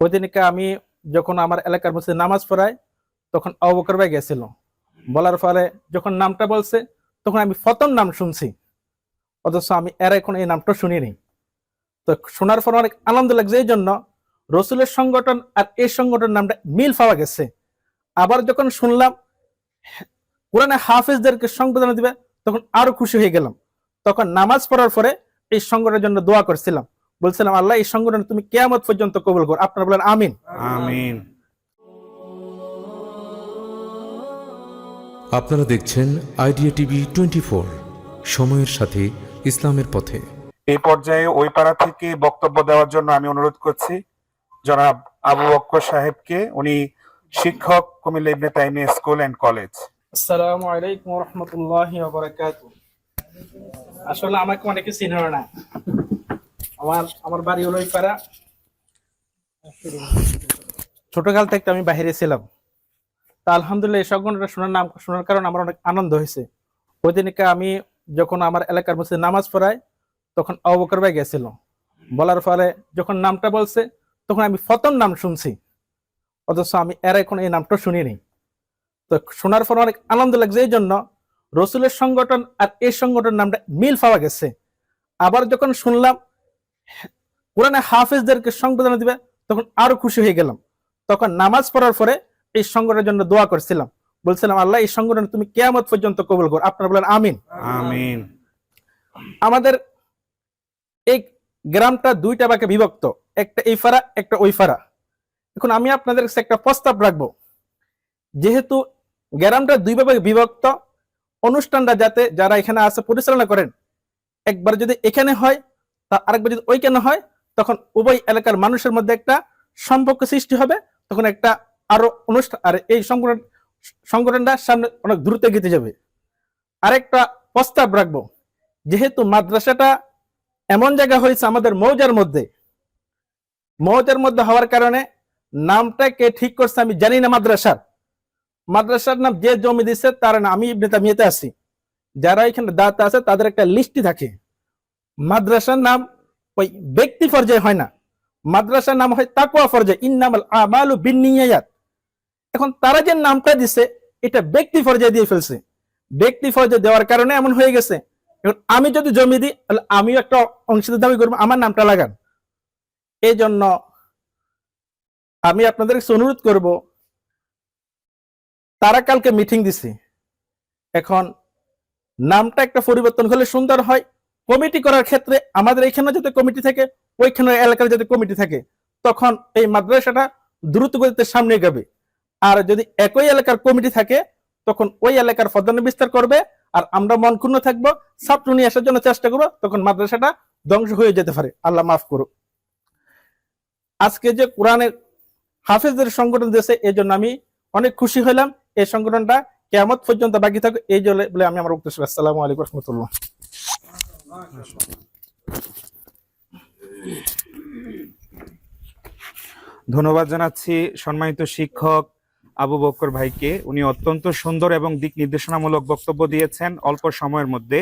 ওই আমি যখন আমার এলাকার মধ্যে নামাজ পড়াই, তখন অবকর ভাই গেছিল। বলার ফলে যখন নামটা বলছে, তখন আমি প্রথম নাম শুনছি। অথচ আমি এর এখন এই নামটা শুনিনি। তো শোনার পর অনেক আনন্দ লাগছে। এই জন্য রসুলের সংগঠন আর এই সংগঠন নামটা মিল পাওয়া গেছে। আবার যখন শুনলাম, কোরআনে হাফিজদেরকে সংবর্ধনা দিবে, তখন আরও খুশি হয়ে গেলাম। তখন নামাজ পড়ার পরে এই সংগঠনের জন্য দোয়া করছিলাম। বলছিলাম আল্লাহ এই সংগঠন তুমি কেয়ামত পর্যন্ত কবুল কর। আপনারা বলেন আমিন। আমিন। আপনারা দেখছেন আইডিয়া টিভি টোয়েন্টি ফোর সময়ের সাথে ইসলামের পথে। এই পর্যায়ে ওই পাড়া থেকে বক্তব্য দেওয়ার জন্য আমি অনুরোধ করছি জনাব আবু বক্কর সাহেবকে। উনি শিক্ষক Comilla Ibne Taimiya school and college. আসসালামু আলাইকুম রহমতুল্লাহ আসলে আমাকে অনেকে চিনে না। আমার আমার বাড়ি হলো পাড়া। ছোটকাল থেকে আমি বাইরে ছিলাম। তা আলহামদুলিল্লাহ, এই সংগঠনটা শোনার নাম, শোনার কারণে আমার অনেক আনন্দ হয়েছে। ওই দিনকে আমি যখন আমার এলাকার মধ্যে নামাজ পড়াই, তখন অবকর ভাই গেছিল। বলার ফলে যখন নামটা বলছে, তখন আমি প্রথম নাম শুনছি। অথচ আমি এর এখন এই নামটা শুনিনি। তো শোনার পর অনেক আনন্দ লাগছে, এই জন্য রসুলের সংগঠন আর এই সংগঠন নামটা মিল পাওয়া গেছে। আবার যখন শুনলাম কোরআনে হাফিজদেরকে সংবর্ধনা দিবে তখন আরও খুশি হয়ে গেলাম। তখন নামাজ পড়ার পরে এই সংগঠনের জন্য দোয়া করছিলাম। বলছিলাম আল্লাহ এই সংগঠন তুমি কেয়ামত পর্যন্ত কবুল কর। আপনারা বলেন আমিন। আমিন। আমাদের এই গ্রামটা দুইটা ভাগে বিভক্ত। একটা এই ফারা একটা ওই ফারা এখন আমি আপনাদের কাছে একটা প্রস্তাব রাখব। যেহেতু গ্রামটা দুই ভাগে বিভক্ত অনুষ্ঠানটা যাতে যারা এখানে আছে পরিচালনা করেন একবার যদি এখানে হয় তা আরেকবার যদি ওইখানে হয়? তখন উভয় এলাকার মানুষের মধ্যে একটা সম্পর্ক সৃষ্টি হবে। তখন একটা আরও অনুষ্ঠান, আর এই সংগঠন, সংগঠনটা সামনে অনেক দ্রুত এগিয়ে যাবে। আরেকটা প্রস্তাব রাখব। যেহেতু মাদ্রাসাটা এমন জায়গা হয়েছে আমাদের মৌজার মধ্যে মৌজার মধ্যে হওয়ার কারণে নামটা কে ঠিক করছে আমি জানি না মাদ্রাসার। মাদ্রাসার নাম যে জমি দিচ্ছে তার না আমি ইবনে আছি। যারা এখানে দাতা আছে তাদের একটা লিস্টি থাকে। মাদ্রাসার নাম ওই ব্যক্তি পর্যায়ে হয় না। মাদ্রাসার নাম হয় তাকুয়া পর্যায়ে। ইন্নামাল আমালু বিনিয়াত এখন তারা যে নামটা দিছে, এটা ব্যক্তি পর্যায়ে দিয়ে ফেলছে। ব্যক্তি পর্যায়ে দেওয়ার কারণে এমন হয়ে গেছে। এখন আমি যদি জমি দিই, তাহলে আমিও একটা অংশীদার দাবি করব, আমার নামটা লাগান। এই জন্য আমি আপনাদের অনুরোধ করব, তারা কালকে মিটিং দিছে। এখন নামটা একটা পরিবর্তন হলে সুন্দর হয় কমিটি করার ক্ষেত্রে আমাদের এখানে যাতে কমিটি থাকে ওইখানে এলাকার যাতে কমিটি থাকে, তখন এই মাদ্রাসাটা দ্রুত গতিতে সামনে এগাবে। আর যদি একই এলাকার কমিটি থাকে, তখন ওই এলাকার প্রধান বিস্তার করবে, আর আমরা মন ক্ষুণ্ণ থাকব, ছাত্র নিয়ে আসার জন্য চেষ্টা করব, তখন মাদ্রাসাটা ধ্বংস হয়ে যেতে পারে। আল্লাহ মাফ করুক। আজকে যে কোরআনের হাফেজদের সংগঠন দিয়েছে, এই জন্য আমি অনেক খুশি হলাম এই সংগঠনটা কেমত পর্যন্ত বাকি থাকবে এই জন্য বলে আমি আমার উত্তর আসসালামু আলাইকুম রহমতুল্লাহ। ধন্যবাদ জানাচ্ছি সম্মানিত শিক্ষক আবু বক্কর ভাইকে। উনি অত্যন্ত সুন্দর এবং দিক নির্দেশনামূলক বক্তব্য দিয়েছেন অল্প সময়ের মধ্যে।